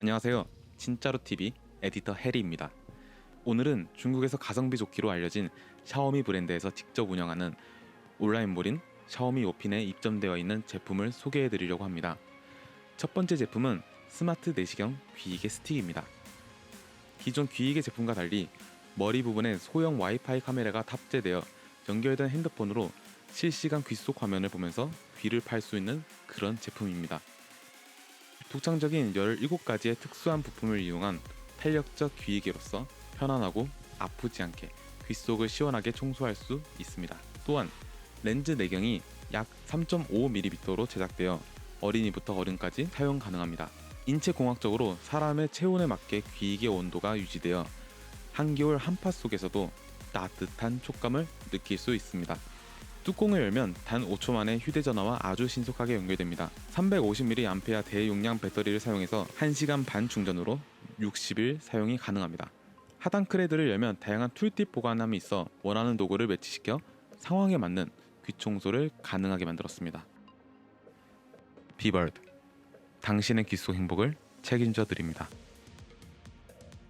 안녕하세요. 진짜로 TV 에디터 해리입니다. 오늘은 중국에서 가성비 좋기로 알려진 샤오미 브랜드에서 직접 운영하는 온라인몰인 샤오미 오핀에 입점되어 있는 제품을 소개해 드리려고 합니다. 첫 번째 제품은 스마트 내시경 귀이개 스틱입니다. 기존 귀이개 제품과 달리 머리 부분에 소형 와이파이 카메라가 탑재되어 연결된 핸드폰으로 실시간 귀 속 화면을 보면서 귀를 팔 수 있는 그런 제품입니다. 독창적인 17가지의 특수한 부품을 이용한 탄력적 귀이개로서 편안하고 아프지 않게 귀 속을 시원하게 청소할 수 있습니다. 또한 렌즈 내경이 약 3.5mm로 제작되어 어린이부터 어른까지 사용 가능합니다. 인체 공학적으로 사람의 체온에 맞게 귀이개 온도가 유지되어 한겨울 한파 속에서도 따뜻한 촉감을 느낄 수 있습니다. 뚜껑을 열면 단 5초 만에 휴대전화와 아주 신속하게 연결됩니다. 350mAh 대용량 배터리를 사용해서 1시간 반 충전으로 60일 사용이 가능합니다. 하단 크레드를 열면 다양한 툴팁 보관함이 있어 원하는 도구를 매치시켜 상황에 맞는 귀 청소를 가능하게 만들었습니다. 비벌드 당신의 귀속 행복을 책임져 드립니다.